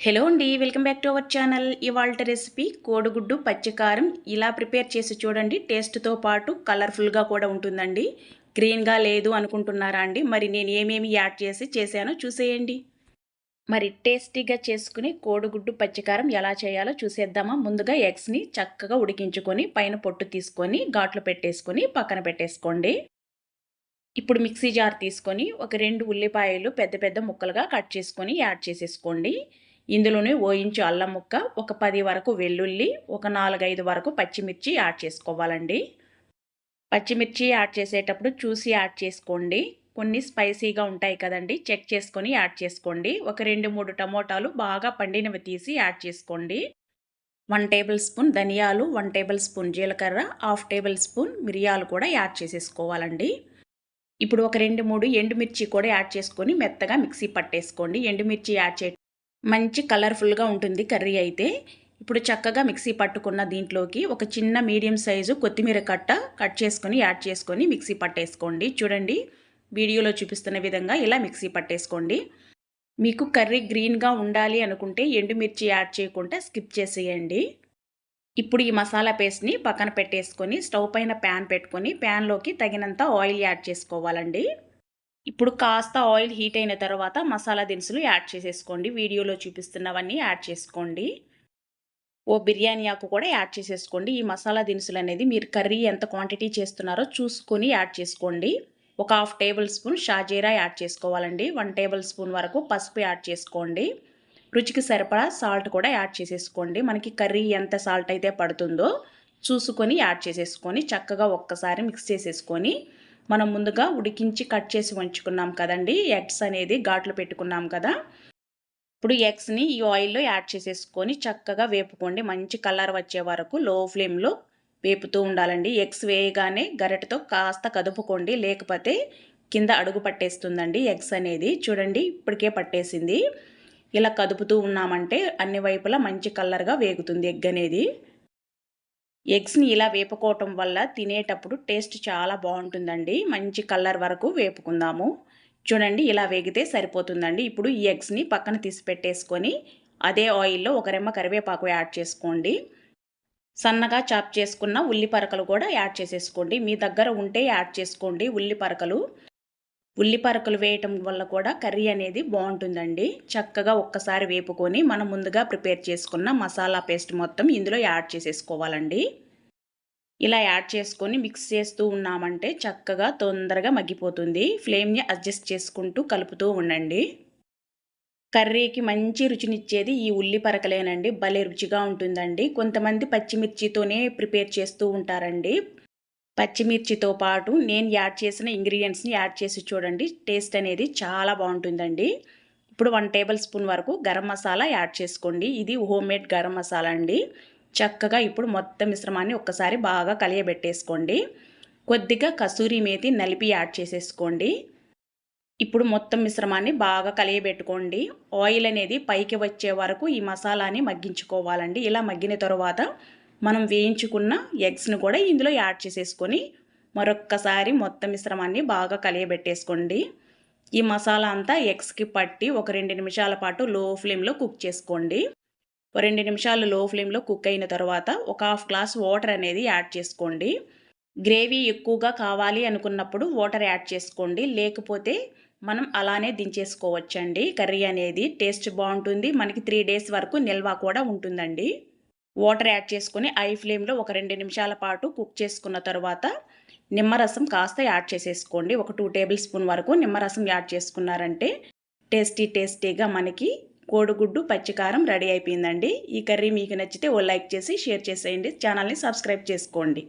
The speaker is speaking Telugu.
హలో అండి welcome back to our channel. ఇవాళ రెసిపీ కోడిగుడ్డు పచ్చికారం. ఇలా ప్రిపేర్ చేసి చూడండి టేస్ట్తో పాటు కలర్ఫుల్గా కూడా ఉంటుందండి. గ్రీన్గా లేదు అనుకుంటున్నారా అండి? మరి నేను ఏమేమి యాడ్ చేసి చేశానో చూసేయండి. మరి టేస్టీగా చేసుకుని కోడిగుడ్డు పచ్చికారం ఎలా చేయాలో చూసేద్దామా? ముందుగా ఎగ్స్ని చక్కగా ఉడికించుకొని పైన పొట్టు తీసుకొని ఘాట్లు పెట్టేసుకొని పక్కన పెట్టేసుకోండి. ఇప్పుడు మిక్సీ జార్ తీసుకొని ఒక రెండు ఉల్లిపాయలు పెద్ద పెద్ద ముక్కలుగా కట్ చేసుకొని యాడ్ చేసేసుకోండి. ఇందులోనే ఓ ఇంచు అల్లం ముక్క ఒక పది వరకు వెల్లుల్లి ఒక నాలుగైదు వరకు పచ్చిమిర్చి యాడ్ చేసుకోవాలండి. పచ్చిమిర్చి యాడ్ చేసేటప్పుడు చూసి యాడ్ చేసుకోండి. కొన్ని స్పైసీగా ఉంటాయి కదండి చెక్ చేసుకొని యాడ్ చేసుకోండి. ఒక రెండు మూడు టమోటాలు బాగా పండినవి తీసి యాడ్ చేసుకోండి. వన్ టేబుల్ స్పూన్ ధనియాలు వన్ టేబుల్ స్పూన్ జీలకర్ర హాఫ్ టేబుల్ స్పూన్ మిరియాలు కూడా యాడ్ చేసేసుకోవాలండి. ఇప్పుడు ఒక రెండు మూడు ఎండుమిర్చి కూడా యాడ్ చేసుకొని మెత్తగా మిక్సీ పట్టేసుకోండి. ఎండుమిర్చి యాడ్ చే మంచి కలర్ఫుల్గా ఉంటుంది కర్రీ అయితే. ఇప్పుడు చక్కగా మిక్సీ పట్టుకున్న దీంట్లోకి ఒక చిన్న మీడియం సైజు కొత్తిమీర కట్ట కట్ చేసుకొని యాడ్ చేసుకొని మిక్సీ పట్టేసుకోండి. చూడండి వీడియోలో చూపిస్తున్న విధంగా ఇలా మిక్సీ పట్టేసుకోండి. మీకు కర్రీ గ్రీన్గా ఉండాలి అనుకుంటే ఎండుమిర్చి యాడ్ చేయకుండా స్కిప్ చేసేయండి. ఇప్పుడు ఈ మసాలా పేస్ట్ని పక్కన పెట్టేసుకొని స్టవ్ పైన ప్యాన్ పెట్టుకొని ప్యాన్లోకి తగినంత ఆయిల్ యాడ్ చేసుకోవాలండి. ఇప్పుడు కాస్త ఆయిల్ హీట్ అయిన తర్వాత మసాలా దినుసులు యాడ్ చేసేసుకోండి. వీడియోలో చూపిస్తున్నవన్నీ యాడ్ చేసుకోండి. ఓ బిర్యానీ ఆకు కూడా యాడ్ చేసేసుకోండి. ఈ మసాలా దినుసులు అనేది మీరు కర్రీ ఎంత క్వాంటిటీ చేస్తున్నారో చూసుకొని యాడ్ చేసుకోండి. ఒక హాఫ్ టేబుల్ స్పూన్ షాజీరా యాడ్ చేసుకోవాలండి. వన్ టేబుల్ స్పూన్ వరకు పసుపు యాడ్ చేసుకోండి. రుచికి సరిపడా సాల్ట్ కూడా యాడ్ చేసేసుకోండి. మనకి కర్రీ ఎంత సాల్ట్ అయితే పడుతుందో చూసుకొని యాడ్ చేసేసుకొని చక్కగా ఒక్కసారి మిక్స్ చేసేసుకొని మనం ముందుగా ఉడికించి కట్ చేసి ఉంచుకున్నాం కదండి. ఎగ్స్ అనేది ఘాట్లు పెట్టుకున్నాం కదా. ఇప్పుడు ఎగ్స్ని ఈ ఆయిల్లో యాడ్ చేసేసుకొని చక్కగా వేపుకోండి. మంచి కలర్ వచ్చే వరకు లో ఫ్లేమ్లో వేపుతూ ఉండాలండి. ఎగ్స్ వేయగానే గరిటతో కాస్త కదుపుకోండి. లేకపోతే కింద అడుగు పట్టేస్తుందండి ఎగ్స్ అనేది. చూడండి ఇప్పటికే పట్టేసింది. ఇలా కదుపుతూ ఉన్నామంటే అన్ని వైపులా మంచి కలర్గా వేగుతుంది ఎగ్ అనేది. ఎగ్స్ని ఇలా వేపుకోవటం వల్ల తినేటప్పుడు టేస్ట్ చాలా బాగుంటుందండి. మంచి కలర్ వరకు వేపుకుందాము. చూడండి ఇలా వేగితే సరిపోతుందండి. ఇప్పుడు ఈ ఎగ్స్ని పక్కన తీసి పెట్టేసుకొని అదే ఆయిల్లో ఒక రెమ్మ కరివేపాకు యాడ్ చేసుకోండి. సన్నగా చాప్ చేసుకున్న ఉల్లి పరకలు కూడా యాడ్ చేసేసుకోండి. మీ దగ్గర ఉంటే యాడ్ చేసుకోండి ఉల్లి పరకలు ఉల్లి పరకలు వేయటం వల్ల కూడా కర్రీ అనేది బాగుంటుందండి. చక్కగా ఒక్కసారి వేపుకొని మనం ముందుగా ప్రిపేర్ చేసుకున్న మసాలా పేస్ట్ మొత్తం ఇందులో యాడ్ చేసేసుకోవాలండి. ఇలా యాడ్ చేసుకొని మిక్స్ చేస్తూ ఉన్నామంటే చక్కగా తొందరగా మగ్గిపోతుంది. ఫ్లేమ్ని అడ్జస్ట్ చేసుకుంటూ కలుపుతూ ఉండండి. కర్రీకి మంచి రుచినిచ్చేది ఈ ఉల్లి పరకలేనండి భలే రుచిగా ఉంటుందండి. కొంతమంది పచ్చిమిర్చితోనే ప్రిపేర్ చేస్తూ ఉంటారండి. పచ్చిమిర్చితో పాటు నేను యాడ్ చేసిన ఇంగ్రీడియంట్స్ని యాడ్ చేసి చూడండి. టేస్ట్ అనేది చాలా బాగుంటుందండి. ఇప్పుడు వన్ టేబుల్ స్పూన్ వరకు గరం మసాలా యాడ్ చేసుకోండి. ఇది హోమ్ మేడ్ గరం మసాలా అండి. చక్కగా ఇప్పుడు మొత్తం మిశ్రమాన్ని ఒక్కసారి బాగా కలియబెట్టేసుకోండి. కొద్దిగా కసూరి మేతి నలిపి యాడ్ చేసేసుకోండి. ఇప్పుడు మొత్తం మిశ్రమాన్ని బాగా కలియబెట్టుకోండి. ఆయిల్ అనేది పైకి వచ్చే వరకు ఈ మసాలాని మగ్గించుకోవాలండి. ఇలా మగ్గిన తర్వాత మనం వేయించుకున్న ఎగ్స్ను కూడా ఇందులో యాడ్ చేసేసుకొని మరొక్కసారి మొత్తం మిశ్రమాన్ని బాగా కలియబెట్టేసుకోండి. ఈ మసాలా అంతా ఎగ్స్కి పట్టి ఒక రెండు నిమిషాల పాటు లో ఫ్లేమ్లో కుక్ చేసుకోండి. రెండు నిమిషాలు లో ఫ్లేమ్లో కుక్ అయిన తర్వాత ఒక హాఫ్ గ్లాస్ వాటర్ అనేది యాడ్ చేసుకోండి. గ్రేవీ ఎక్కువగా కావాలి అనుకున్నప్పుడు వాటర్ యాడ్ చేసుకోండి. లేకపోతే మనం అలానే దించేసుకోవచ్చండి. కర్రీ అనేది టేస్ట్ బాగుంటుంది. మనకి త్రీ డేస్ వరకు నిల్వ కూడా ఉంటుందండి. వాటర్ యాడ్ చేసుకొని ఐ ఫ్లేమ్లో ఒక రెండు నిమిషాల పాటు కుక్ చేసుకున్న తర్వాత నిమ్మరసం కాస్త యాడ్ చేసేసుకోండి. ఒక టూ టేబుల్ స్పూన్ వరకు నిమ్మరసం యాడ్ చేసుకున్నారంటే టేస్టీ టేస్టీగా మనకి కోడిగుడ్డు పచ్చికారం రెడీ అయిపోయిందండి. ఈ కర్రీ మీకు నచ్చితే ఓ లైక్ చేసి షేర్ చేసేయండి. ఛానల్ని సబ్స్క్రైబ్ చేసుకోండి.